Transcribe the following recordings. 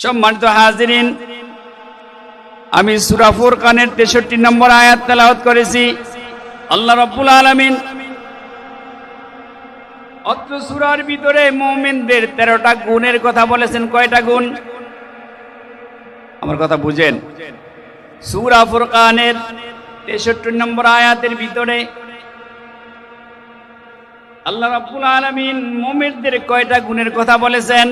সম্মানিত হাজিরিন, আমি সুরাফুর খানের তেষট্টি নম্বর আয়াত তেলাওয়াত করেছি। আল্লাহ রব্বুল আলমিন অত্র সুরার ভিতরে মোমেনদের তেরোটা গুণের কথা বলেছেন। কয়টা গুণ? আমার কথা বুঝেন। সুরা ফুরকানের তেষট্টি নম্বর আয়াতের ভিতরে আল্লাহ রাব্বুল আলামিন মুমিনদের কয়টা গুণের কথা বলেছেন?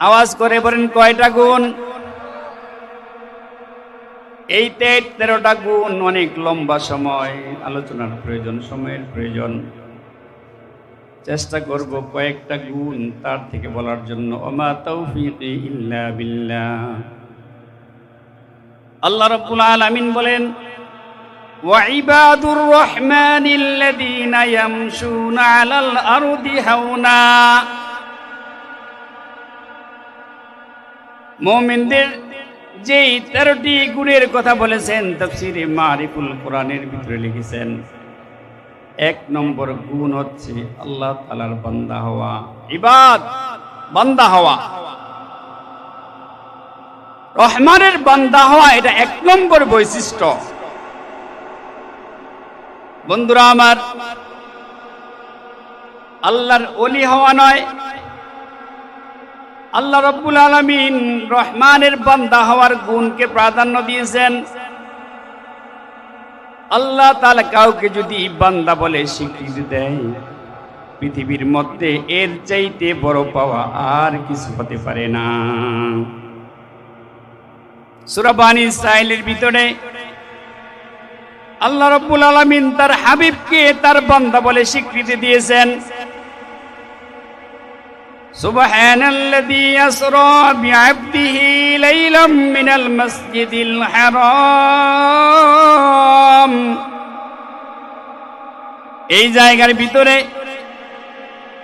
আওয়াজ করে বলেন কয়টা গুণ এই তে তেরোটা গুণ অনেক লম্বা সময় আলোচনার প্রয়োজন সময়ের প্রয়োজন চেষ্টা করব কয়েকটা গুণ তার থেকে বলার জন্য ওমা তৌফিকি ইল্লা বিল্লাহ আল্লাহ রাব্বুল আলামিন বলেন وعباد الرحمن الذين يمشون على الأرض هونا মোমিনদের যেই তেরোটি গুণের কথা বলেছেন, তফসিরে মারিফুল কোরআনের ভিতরে লিখেছেন, এক নম্বর গুণ হচ্ছে আল্লাহ তালার বান্দা হওয়া। ইবাদ, বান্দা হওয়া। রহমানের বান্দা হওয়া এটা এক নম্বর বৈশিষ্ট্য। বন্ধুরা আমার, আল্লাহর অলি হওয়া নয় আল্লাহ রব্বুল আলমিন রহমানের বান্দা হওয়ার গুণকে প্রাধান্য দিয়েছেন। আল্লাহ তালা কাউকে যদি বান্দা বলে স্বীকৃতি দেয়, পৃথিবীর মধ্যে এর চাইতে বড় পাওয়া আর কিছু হতে পারে না। সুরাবানি সাইলের ভিতরে আল্লাহ রব্বুল আলমিন তার হাবিবকে তার বান্দা বলে স্বীকৃতি দিয়েছেন। سبحان الذي أسرى بعبده ليلا من المسجد الحرام এই জায়গার ভিতরে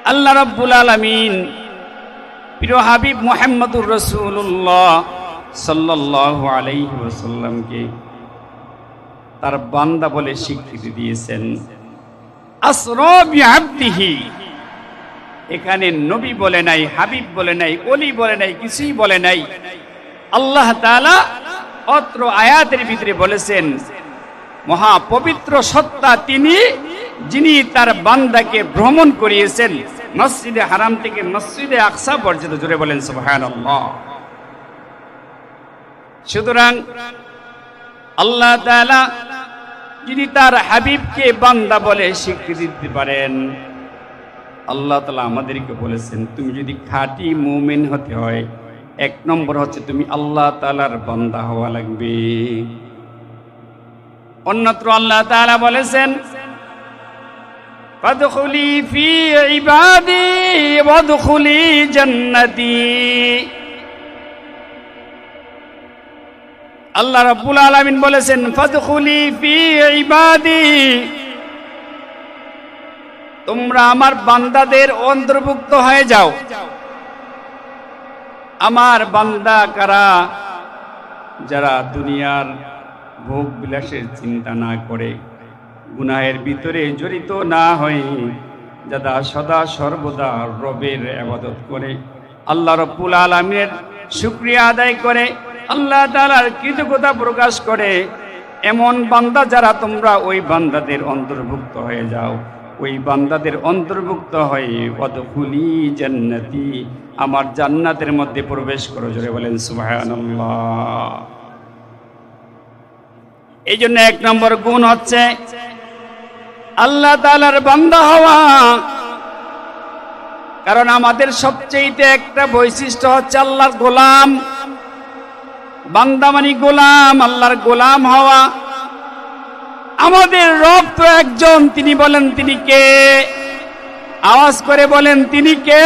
আল্লাহ রব্বুল আলমিন প্রিয় হাবিব মোহাম্মদুর রসুল্লাহ সাল্লাহ আলাইহি ওসাল্লামকে তার বান্দা বলে স্বীকৃতি দিয়েছেন আসরবি আব্দিহি এখানে নবী বলে নাই, হাবিব বলে নাই অলি বলে নাই, কিছুই বলে নাই। আল্লাহ তাআলা অত্র আয়াতের ভিতরে বলেছেন মহা পবিত্র সত্তা তিনি, যিনি তার বান্দাকে ভ্রমণ করিয়েছেন, মসজিদে হারাম থেকে মসজিদে আকসা পর্যন্ত জুড়ে বলেন সুবহানাল্লাহ। সুতরাং আল্লাহ তাআলা, যিনি তার হাবিবকে বান্দা বলে স্বীকৃতি দিতে পারেন। আল্লাহ তালা আমাদেরকে বলেছেন, তুমি যদি খাঁটি মুমিন হতে হয়, এক নম্বর হচ্ছে তুমি আল্লাহ তালার বান্দা হওয়া লাগবে। অন্যত্র আল্লাহ তালা বলেছেন আল্লাহ রাব্বুল আলামিন বলেছেন, ফাদখুলি ফি ইবাদি তোমরা আমার বান্দাদের অন্তর্ভুক্ত হয়ে যাও। আমার বান্দা কারা? যারা দুনিয়ার ভোগ বিলাসের চিন্তা না করে, গুনাহের ভিতরে জড়িত না হয়ে যারা সদা সর্বদা রবের আবাদত করে, আল্লাহ রব্বুল আলমের শুক্রিয়া আদায় করে, আল্লাহ তালার কৃতজ্ঞতা প্রকাশ করে, এমন বান্দা যারা তোমরা ওই বান্দাদের অন্তর্ভুক্ত হয়ে যাও। ওই বান্দাদের অন্তর্ভুক্ত হয়ে অদখুলি জান্নাতি আমার জান্নাতের মধ্যে প্রবেশ করো, জোরে বলেন সুবহানাল্লাহ। এই জন্য এক নম্বর গুণ হচ্ছে আল্লাহ তালার বান্দা হওয়া। কারণ আমাদের সবচেয়ে একটা বৈশিষ্ট্য হচ্ছে আল্লাহর গোলাম। বান্দা মানে গোলাম, আল্লাহর গোলাম হওয়া। আমাদের রব তো একজন, তিনি বলেন, তিনি কে? আওয়াজ করে বলেন, তিনি কে?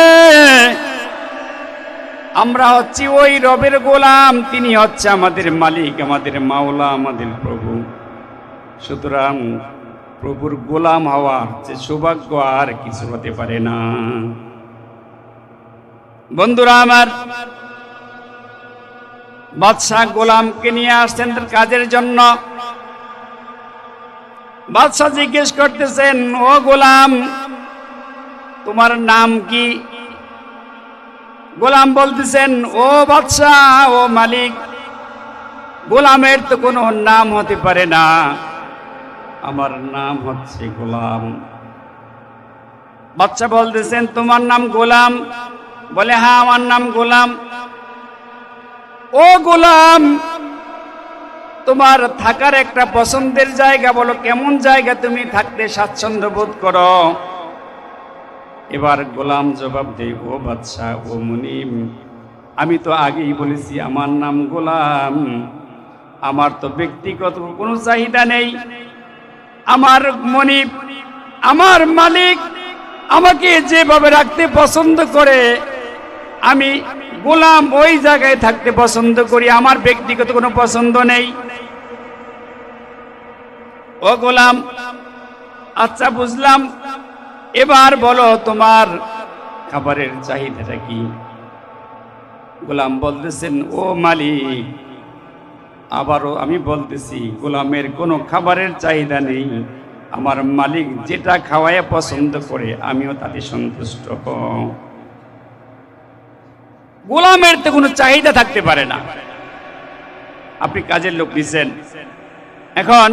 আমরা হচ্ছি ওই রবের গোলাম, তিনি হচ্ছে আমাদের মালিক, আমাদের মাওলা, আমাদের প্রভু। সুতরাং প্রভুর গোলাম হওয়ার যে সৌভাগ্য আর কিছু হতে পারে না। বন্ধুরা আমার, বাদশাহ গোলামকে নিয়ে আসছেন তার কাজের জন্য। বাদশাহ জিজ্ঞেস করতেছেন, ও গোলাম, তোমার নাম কি? গোলাম বলতেছেন, ও বাদশাহ, ও মালিক, গোলামের তো কোনো নাম হতে পারে না। আমার নাম হচ্ছে গোলাম। বাচ্চা বলতেছেন, তোমার নাম গোলাম? বলে হ্যাঁ আমার নাম গোলাম। ও গোলাম তোমার থাকার একটা পছন্দের জায়গা বলো, কেমন জায়গা তুমি থাকতে স্বাচ্ছন্দ্য বোধ করো? এবার গোলাম জবাব দেই, ও বাদশাহ, ও মুনিম, আমি তো আগেই বলেছি আমার নাম গোলাম। আমার তো ব্যক্তিগত কোনো চাহিদা নেই। আমার মনিব আমার মালিক আমাকে যেভাবে রাখতে পছন্দ করে আমি গোলাম ওই জায়গায় থাকতে পছন্দ করি, আমার ব্যক্তিগত কোনো পছন্দ নেই। ও গোলাম আচ্ছা বুঝলাম, এবার বলো তোমার খাবারের চাহিদাটা কি? গোলাম বলতেছেন, ও মালিক, আবারও আমি বলতেছি, গোলামের কোনো খাবারের চাহিদা নেই। আমার মালিক যেটা খাওয়ায় পছন্দ করে, আমিও তাতে সন্তুষ্ট গোলামের তো কোনো চাহিদা থাকতে পারে না। আপনি কাজের লোক নিছেন এখন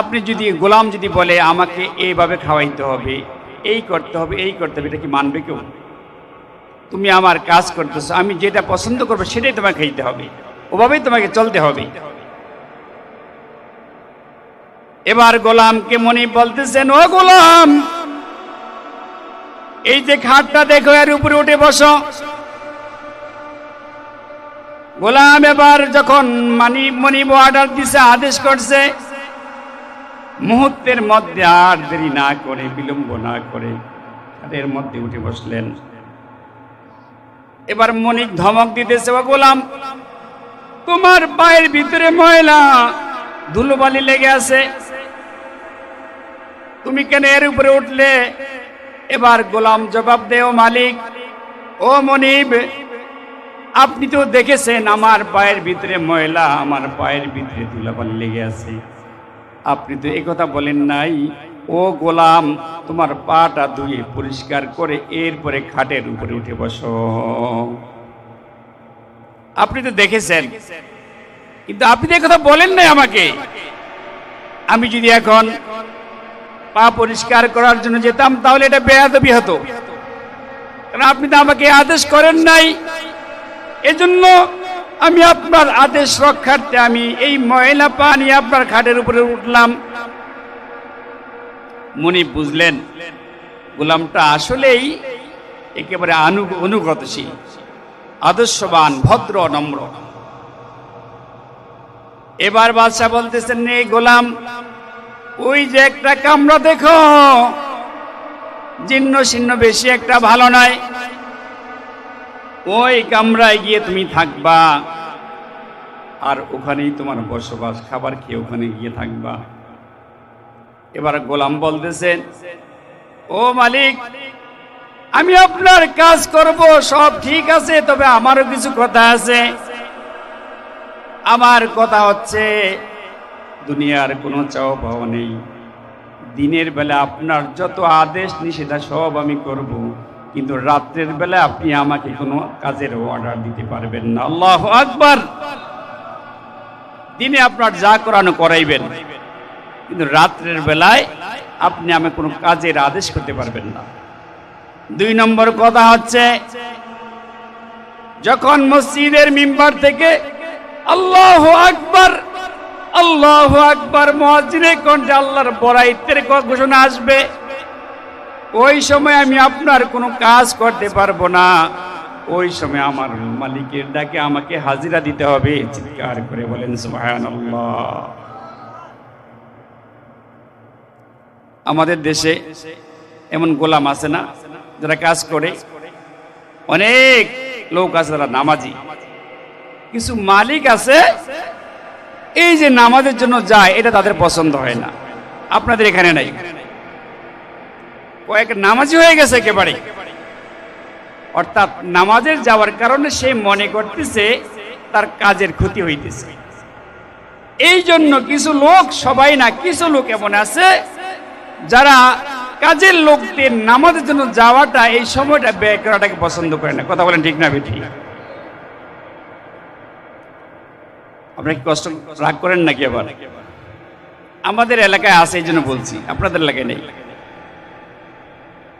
আপনি যদি গোলাম যদি বলে, আমাকে এইভাবে খাওয়াইতে হবে, এই করতে হবে, এই করতে হবে, এটা কি মানবে কেউ? তুমি আমার কাজ করতেছো, আমি যেটা পছন্দ করব সেটাই তোমাকে খাইতে হবে। ওভাবেই তোমাকে চলতে হবে। এবার গোলামকে মনি বলতেছেন, ও গোলাম, এই যে খাটটা দেখো, এর উপরে উঠে বসো। গোলাম এবার যখন মানি, মনিব অর্ডার দিছে, আদেশ করছে, মুহূর্তের মধ্যে আর দেরি না করে, বিলম্ব না করে তাদের মধ্যে উঠে বসলেন। এবার মনিক ধমক দিতেছে বা গোলাম, তোমার পায়ের ভিতরে ময়লা ধুলোবালি লেগে আছে। তুমি কেন এর উপরে উঠলে? এবার গোলাম জবাব দেও মালিক, ও মনিব আপনি তো দেখেছেন, আমার পায়ের ভিতরে ময়লা, আমার পায়ের ভিতরে ধুলাবালি লেগে আছে। আপনি তো কথা বলেন নাই, ও গোলাম, তোমার পাটা ধুয়ে পরিষ্কার করে এরপরে খাটের উপরে উঠে বসো। আপনি তো দেখেছেন, কিন্তু আপনি তো কথা বলেন নাই আমাকে। আমি যদি এখন পা পরিষ্কার করার জন্য যেতাম, তাহলে এটা বেয়াদবি হতো। কারণ আপনি তো আমাকে আদেশ করেন নাই এজন্য আমি আপনার আদেশ রক্ষার্থে আমি এই ময়লা পানি আপনার খাটের উপরে উঠলাম। মনি বুঝলেন, গোলামটা আসলেই একেবারে আনু, অনুগতশীল, আদর্শবান, ভদ্র, নম্র। এবার বাদশাহ বলতেছেন, নে গোলাম, ওই যে একটা কামরা দেখো। জীর্ণ শীর্ণ বেশি একটা ভালো নয়। ওই কামরায় গিয়ে তুমি থাকবা। আর ওখানেই তোমার বসবাস, খাবার খেয়ে ওখানে গিয়ে থাকবা। এবার গোলাম বলতেছেন ও মালিক, আমি আপনার কাজ করব, সব ঠিক আছে, তবে আমারও কিছু কথা আছে। আমার কথা হচ্ছে, দুনিয়ার কোনো চাও পাওয়া নেই। দিনের বেলা আপনার যত আদেশ নিষেধা সব আমি করব। কিন্তু রাত্রের বেলা আপনি আমাকে কোনো কাজের অর্ডার দিতে পারবেন না। আল্লাহ আকবার। দিনে আপনার যা করানো করাইবেন কিন্তু রাত্রের বেলায় আপনি আমাকে কোনো কাজের আদেশ করতে পারবেন না। দুই নম্বর কথা হচ্ছে যখন মসজিদের মিম্বার থেকে আল্লাহ আকবার আল্লাহ আকবার মহাজিরে কণ্ঠে আল্লাহর বড়াইতের ঘোষণা আসবে ওই সময় আমি আপনার কোনো কাজ করতে পারব না। ওই সময় আমার মালিকের ডাকে আমাকে হাজিরা দিতে হবে। চিৎকার করে বলেন, সুবহানাল্লাহ। আমাদের দেশে এমন গোলাম আছে না, যারা কাজ করে। অনেক লোক আছে যারা নামাজি। কিছু মালিক আছে, এই যে নামাজের জন্য যায়, এটা তাদের পছন্দ হয় না। আপনাদের এখানে নাই। কয়েক নামাজি হয়ে গেছে একেবারে। অর্থাৎ নামাজের যাওয়ার কারণে সে মনে করতেছে তার কাজের ক্ষতি হইতেছে। এই জন্য কিছু লোক, সবাই না, কিছু লোক এমন আছে যারা কাজের লোকদের নামাজের জন্য যাওয়াটা, এই সময়টা ব্যয় করাটাকে পছন্দ করে না। কথা বলেন ঠিক না, বেঠি? আপনারা কি কষ্ট রাগ করেন নাকি আবার? আমাদের এলাকায় আছে, এই জন্য বলছি। আপনাদের এলাকায় নেই।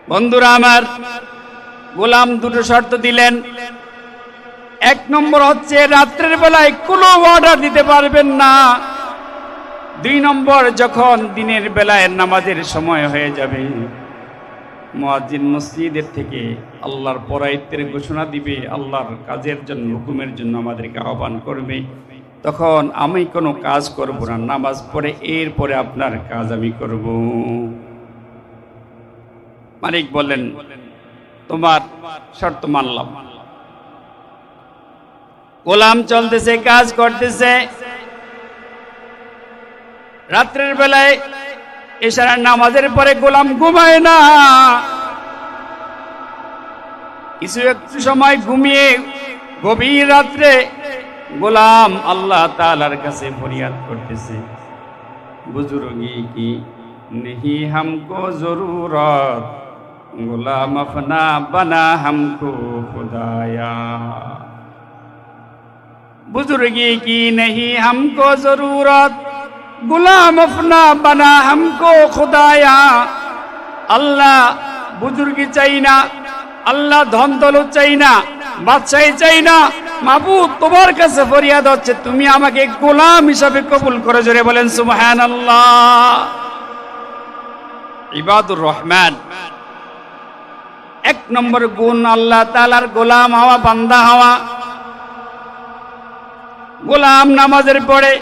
বন্ধুরা আমার, গোলাম দুটো শর্ত দিলেন। এক নম্বর হচ্ছে, রাত্রের বেলায় কোনো অর্ডার দিতে পারবেন না। দুই নম্বর, যখন দিনের বেলায় নামাজের সময় হয়ে যাবে, মুয়াজ্জিন মসজিদের থেকে আল্লাহর পরায়ত্বের ঘোষণা দিবে, আল্লাহর কাজের জন্য, হুকুমের জন্য আমাদেরকে আহ্বান করবে। তখন আমি কোনো কাজ করব না, নামাজ পড়ে এরপরে আপনার কাজ আমি করব। মালিক বললেন, তোমার শর্ত মানলাম। গোলাম চলতেছে, কাজ করতেছে। রাত্রের বেলায় এছাড়া নামাজের পরে গোলাম ঘুমায় না। কিছু একটু সময় ঘুমিয়ে গভীর রাত্রে গোলাম আল্লাহ তালার কাছে ফরিয়াদ করতেছে, বুজুর্গি, কি নেহি হামকো জরুরত? গোলাম আপনা বানা হামকো খুদায়া बुजुर्गी की नहीं हमको जरूरत गुलाम अपना बना हमको खुदाया আল্লাহ বুজুর্গি চাই না আল্লাহ ধন দৌলত চাই না বাদশাহী চাই না মাবুদ তোমার কাছে ফরিয়াদ হচ্ছে তুমি আমাকে গোলাম হিসাবে কবুল করে জোরে বলেন সুবহান আল্লাহ ইবাদুর রহমান এক নম্বর গুণ আল্লাহ তালার গোলাম হওয়া, বান্দা হওয়া। গোলাম নামাজের পরে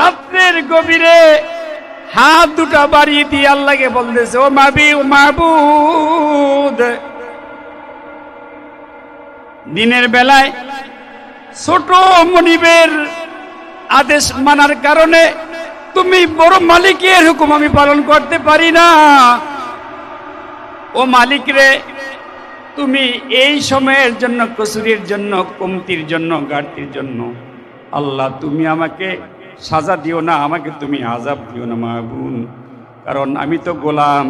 রাত্রের গভীরে হাত দুটা বাড়িয়ে দিয়ে আল্লাহকে বলতেছে, ও মাবি, ও মাহবুদ দিনের বেলায় ছোট মনিবের আদেশ মানার কারণে তুমি বড় মালিকের হুকুম আমি পালন করতে পারি না। ও মালিক রে, তুমি এই সময়ের জন্য, কসুরির জন্য, কমতির জন্য ঘাটতির জন্য, আল্লাহ তুমি আমাকে সাজা দিও না, আমাকে তুমি আজাব দিও না মাহবুন কারণ আমি তো গোলাম।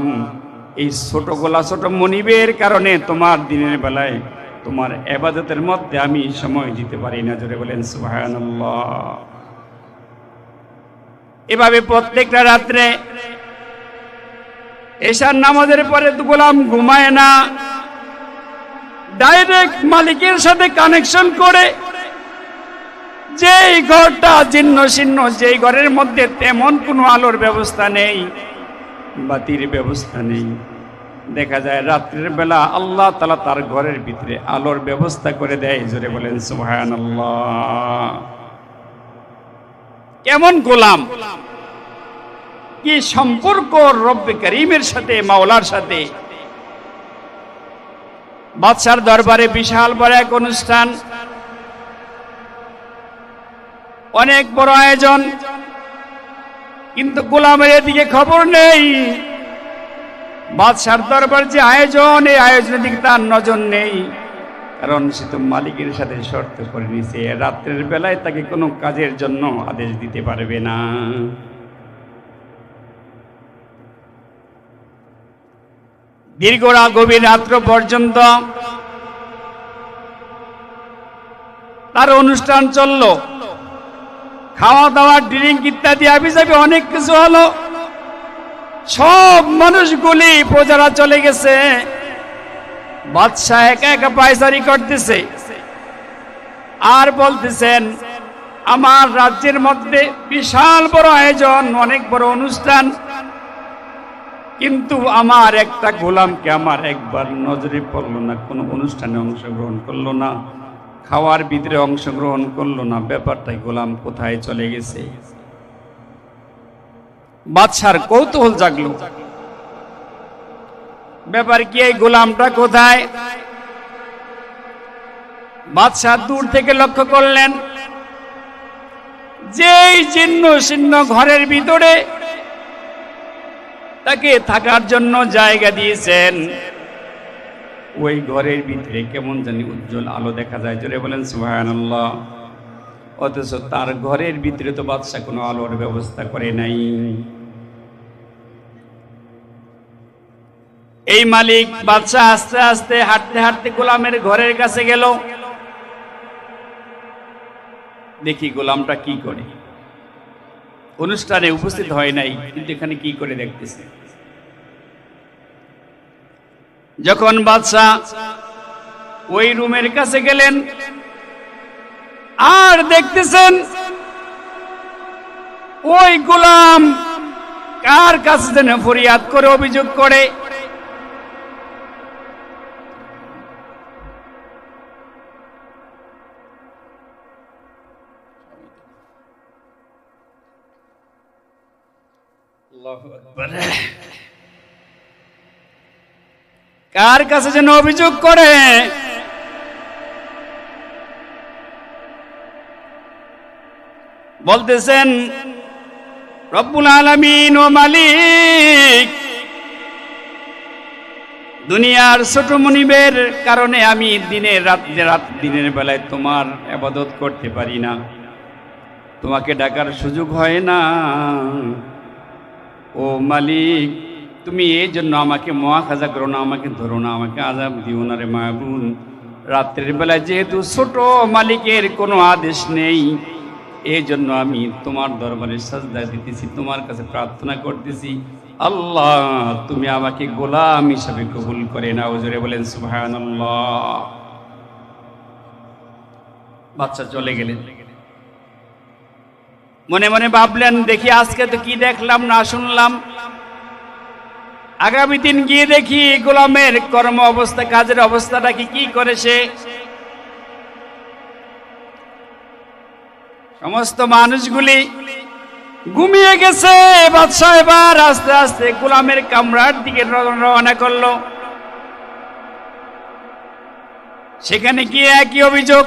এই ছোট গোলা ছোট মনিবের কারণে তোমার দিনের বেলায়, তোমার এবাদতের মধ্যে আমি সময় দিতে পারি না, জোরে বলেন সুহান এভাবে প্রত্যেকটা রাত্রে এশার নামাজের পরে তো গোলাম ঘুমায় না। ডাইরেক্ট মালিকের সাথে কানেকশন করে। যেই ঘরটা জীর্ণ শীর্ণ, যেই ঘরের মধ্যে তেমন কোনো আলোর ব্যবস্থা নেই, বাতির ব্যবস্থা নেই। দেখা যায় রাত্রের বেলা আল্লাহ তালা তার ঘরের ভিতরে আলোর ব্যবস্থা করে দেয়, জোরে বলেন সুহান কেমন গোলাম? কি সম্পর্ক রব্বে করিমের সাথে, মাওলার সাথে? বাদশার দরবারে বিশাল বড় এক অনুষ্ঠান। অনেক বড় আয়োজন। কিন্তু গোলামের এদিকে খবর নেই। বাদশার দরবার যে আয়োজন, এই আয়োজনের দিকে তার নজর নেই। কারণ সে তো মালিকের সাথে শর্ত করে নিছে রাত্রের বেলায় তাকে কোনো কাজের জন্য আদেশ দিতে পারবে না। দীর্ঘরা গভীর রাত্র পর্যন্ত তার অনুষ্ঠান চলল। খাওয়া দাওয়া ড্রিঙ্ক ইত্যাদি আবিজাবি অনেক কিছু হলো। সব মানুষগুলি প্রজারা চলে গেছে। বাদশাহ একা একা পায়চারি করতেছে। আর বলতেছেন, আমার রাজ্যের মধ্যে বিশাল বড় আয়োজন, অনেক বড় অনুষ্ঠান। কিন্তু আমার একটা গোলামকে আমার একবার নজরে পড়ল না, কোনো অনুষ্ঠানে অংশগ্রহণ করল না, খাওয়ার ভিতরে অংশগ্রহণ করল না, ব্যাপারটাই গোলাম কোথায় চলে গেছে? বাদশার কৌতূহল জাগলো। ব্যাপার কি, এই গোলামটা কোথায়? বাদশাহ দূর থেকে লক্ষ্য করলেন, যেই চিহ্ন চিহ্ন ঘরের ভিতরে তাকে থাকার জন্য জায়গা দিয়েছেন। ওই ঘরের ভিতরে কেমন জানি উজ্জ্বল আলো দেখা যায়। জোরে বলেন সুহায়নাল্লাহ অথচ তার ঘরের ভিতরে তো বাদশাহ কোনো আলোর ব্যবস্থা করে নাই। এই মালিক বাদশাহ আস্তে আস্তে হাঁটতে হাঁটতে গোলামের ঘরের কাছে গেল। দেখি গোলামটা কি করে। অনুষ্ঠানে উপস্থিত হয় নাই, কিন্তু এখানে কি করে দেখতেছে? যখন বাদশাহ ওই রুমের কাছে গেলেন, আর দেখতেছেন ওই গোলাম কার কাছে যেন ফরিয়াদ করে অভিযোগ করে? কার কাছে যেন অভিযোগ করে? বলতেছেন, রব্বুল আলমিন ও মালিক, দুনিয়ার ছোট মনিবের কারণে আমি দিনের রাত রাত, দিনের বেলায় তোমার আবাদত করতে পারি না। তোমাকে ডাকার সুযোগ হয় না। ও মালিক, তুমি এই জন্য আমাকে মহাখাজা করো না, আমাকে ধরো না, আমাকে আজাব দিও না রে মাহবুন রাত্রের বেলায় যেহেতু ছোট মালিকের কোনো আদেশ নেই, এই জন্য আমি তোমার দরবারে সাজদা দিতেছি, তোমার কাছে প্রার্থনা করতেছি। আল্লাহ, তুমি আমাকে গোলাম হিসাবে কবুল করে না জোরে বলেন সুহান বাচ্চা চলে গেলেন মনে মনে ভাবলেন, দেখি আজকে তো কি দেখলাম, না শুনলাম। আগামী দিন গিয়ে দেখি গোলামের কর্ম অবস্থা, কাজের অবস্থাটা কি কি করেছে। সমস্ত মানুষগুলি ঘুমিয়ে গেছে, বাদশাহ এবার আস্তে আস্তে গোলামের কামরার দিকে রওনা করল। সেখানে গিয়ে একই অভিযোগ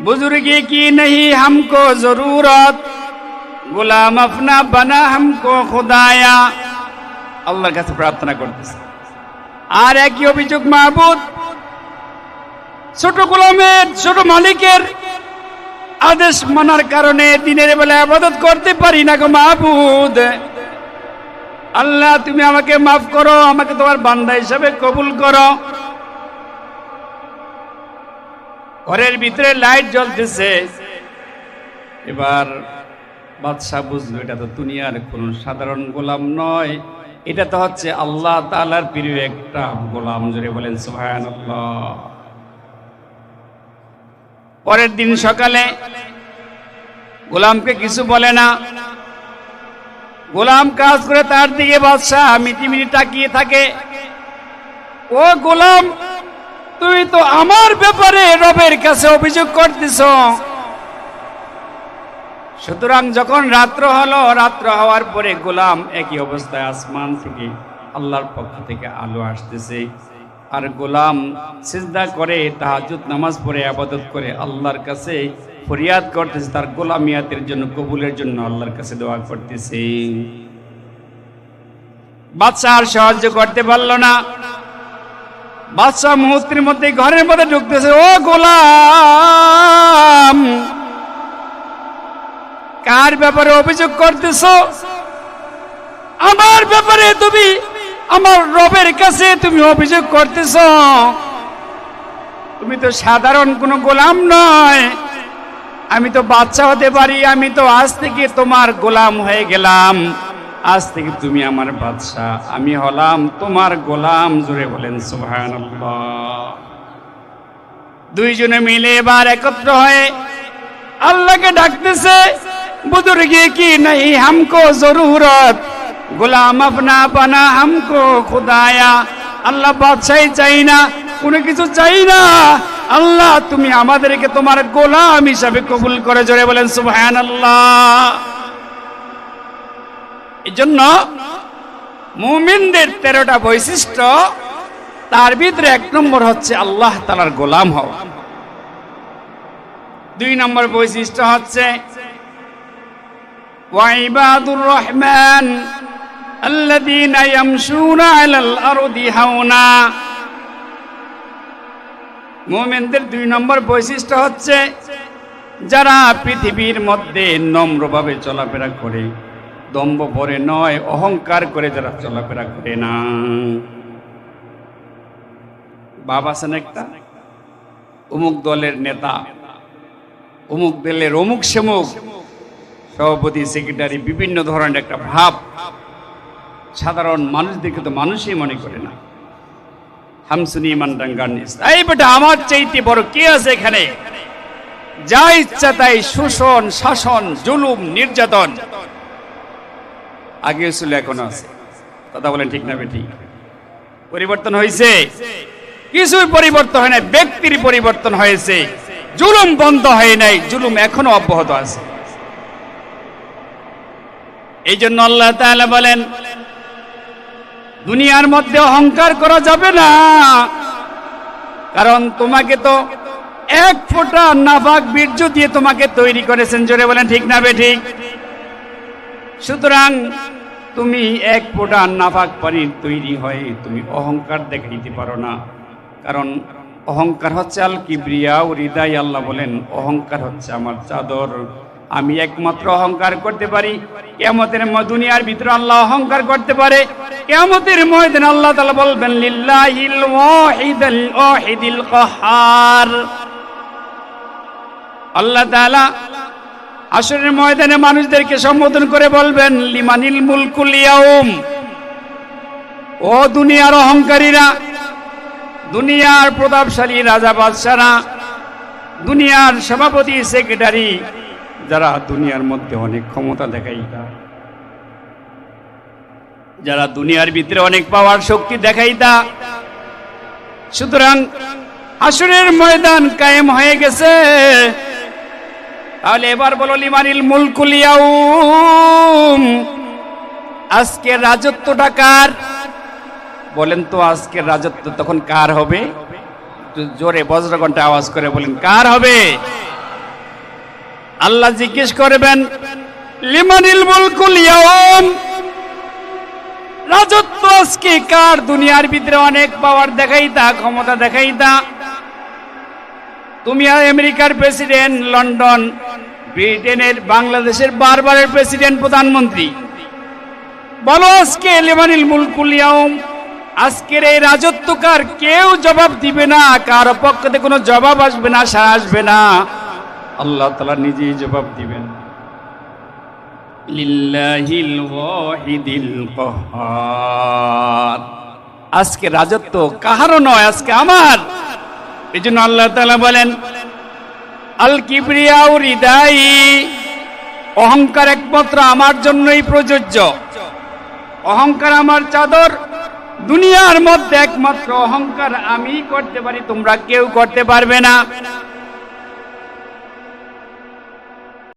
बुजुर्गी की नहीं हमको जरूरत गुलाम अपना बना हमको खुदाया আল্লাহর কাছে প্রার্থনা করতেছে আর একই অভিযোগ মাহবুদ ছোট গোলামের ছোট মালিকের আদেশ মানার কারণে দিনের বেলা আবাদত করতে পারি না গো মাহবুদ আল্লাহ তুমি আমাকে মাফ করো আমাকে তোমার বান্দা হিসাবে কবুল করো ঘরের ভিতরে লাইট জ্বলতেছে। এবার বাদশাহ বুঝলো, এটা তো দুনিয়ার কোন সাধারণ গোলাম নয়। এটা তো হচ্ছে আল্লাহ তালার প্রিয় একটা গোলাম জুড়ে বলেন সুহায়ন পরের দিন সকালে গোলামকে কিছু বলে না। গোলাম কাজ করে তার দিকে বাদশাহ মিটিমিটি তাকিয়ে থাকে। ও গোলাম তুই তো আমার ব্যাপারে রবের কাছে অভিযোগ করতেছ। সুতরাং যখন রাত্র হলো, রাত্র হওয়ার পরে গোলাম একই অবস্থায় আসমান থেকে আল্লাহর পক্ষ থেকে আলো আসতেছে। আর গোলাম সিজদা করে তাহাজুদ নামাজ পড়ে, আবাদত করে আল্লাহর কাছে ফরিয়াদ করতেছে, তার গোলামিয়াতের জন্য, কবুলের জন্য আল্লাহর কাছে দোয়া করতেছে। বাচ্চা আর সাহায্য করতে পারল না। বাদশাহ মুহূর্তের মধ্যে ঘরের মধ্যে ঢুকতেছে, ও গোলাম, কার ব্যাপারে অভিযোগ করতেছ? আমার ব্যাপারে তুমি আমার রবের কাছে তুমি অভিযোগ করতেছ। তুমি তো সাধারণ কোনো গোলাম নয়। আমি তো বাচ্চা হতে পারি, আমি তো আজ থেকে তোমার গোলাম হয়ে গেলাম। আজ থেকে তুমি আমার বাদশাহ আমি হলাম তোমার গোলাম জুড়ে বলেন সুহান দুইজনে মিলে এবার একত্র হয়ে আল্লাহকে ডাকতেছে বুজুর্গে কি নাই হামকো জরুরত, গোলাম আপনা বানা হামকো খুদায়া। আল্লাহ বাদশাই চাই না, কোনো কিছু চাই না। আল্লাহ, তুমি আমাদেরকে তোমার গোলাম হিসাবে কবুল করে, জোরে বলেন সুবহান আল্লাহ এই জন্য মুমিনদের তেরোটা বৈশিষ্ট্য তার ভিতরে এক নম্বর হচ্ছে আল্লাহ তালার গোলাম হওয়া দুই নম্বর বৈশিষ্ট্য হচ্ছে ওয়াইবাদুর রহমান الذين يمشون على الأرض هونا মুমিনদের দুই নম্বর বৈশিষ্ট্য হচ্ছে যারা পৃথিবীর মধ্যে নম্রভাবে চলাফেরা করে দম্ভ ভরে নয়, অহংকার করে যারা চলাফেরা করে না। বাপ আছেন একটা অমুক দলের নেতা, অমুক দলের অমুক সেমুক, সভাপতি, সেক্রেটারি, বিভিন্ন ধরনের একটা ভাব। সাধারণ মানুষদেরকে তো মানুষই মনে করে না। হামসুনি ইমান আমার চাইতে বড় কে আছে এখানে? যা ইচ্ছা তাই শোষণ, শাসন, জুলুম, নির্যাতন। আগে ছিল এখন আছে। কথা বলেন ঠিক না বেটি পরিবর্তন হয়েছে। কিছুই পরিবর্তন হয় নাই, ব্যক্তির পরিবর্তন হয়েছে। জুলুম বন্ধ হয় নাই, জুলুম এখনও অব্যাহত আছে। এই জন্য আল্লাহ তাআলা বলেন, দুনিয়ার মধ্যে অহংকার করা যাবে না। কারণ তোমাকে তো এক ফোঁটা নাফাক বীর্য দিয়ে তোমাকে তৈরি করেছেন। জোরে বলেন ঠিক না বে ঠিক সুতরাং তুমি এক ফোঁটা নাফাক পানির তৈরি হয়ে তুমি অহংকার দেখাইতে পারো না। কারণ অহংকার হচ্ছে আল কিবরিয়া ও হৃদয় আল্লাহ বলেন, অহংকার হচ্ছে আমার চাদর। আমি একমাত্র অহংকার করতে পারি। কেমতের দুনিয়ার ভিতরে আল্লাহ অহংকার করতে পারে। কেমতের ময়দান আল্লাহ তাআলা বলবেন, লিল্লাহিল আল্লাহ তাআলা আসরের ময়দানে মানুষদেরকে সম্বোধন করে বলবেন, লিমানিল মুলকুল ইয়াউম। ও দুনিয়ার অহংকারীরা, দুনিয়ার প্রতাপশালী রাজা বাদশারা, দুনিয়ার সভাপতি, সেক্রেটারি, যারা দুনিয়ার মধ্যে অনেক ক্ষমতা দেখাই যারা দুনিয়ার ভিতরে অনেক পাওয়ার শক্তি দেখাইতা সুতরাং আসরের ময়দান কায়েম হয়ে গেছে। তাহলে এবার বলো, লিমানিল মুলকুল ইয়াউম। আজকে রাজত্বটা কার? বলেন তো, আজকের রাজত্ব তখন কার হবে? জোরে বজ্রঘণ্টা আওয়াজ করে বলেন, কার হবে? আল্লাহ জিজ্ঞেস করবেন, লিমানিল মুলকুল ইয়াউম, রাজত্ব আজকে কার? দুনিয়ার ভিতরে অনেক পাওয়ার দেখাই দেখাইতা ক্ষমতা দেখাই দেখাইতা তুমি আমেরিকার প্রেসিডেন্ট লন্ডন ব্রিটেনের বাংলাদেশের বারবারের প্রেসিডেন্ট, প্রধানমন্ত্রী। বলো আজকে লেবানিল মুলকুল ইয়াউম, আজকের এই রাজত্বকার কেউ জবাব দিবে না, কারও পক্ষতে কোনো জবাব আসবে না সারা আসবে না। আল্লাহ তালা নিজেই জবাব দিবেন। আজকে রাজত্ব কাহারও নয়, আজকে আমার। এই জন্য আল্লাহ তাআলা বলেন আল কিবরিয়াউ হৃদয়। অহংকার একমাত্র আমার জন্যই প্রযোজ্য। অহংকার আমার চাদর, দুনিয়ার মধ্যে একমাত্র অহংকার আমি করতে পারি, তোমরা কেউ করতে পারবে না।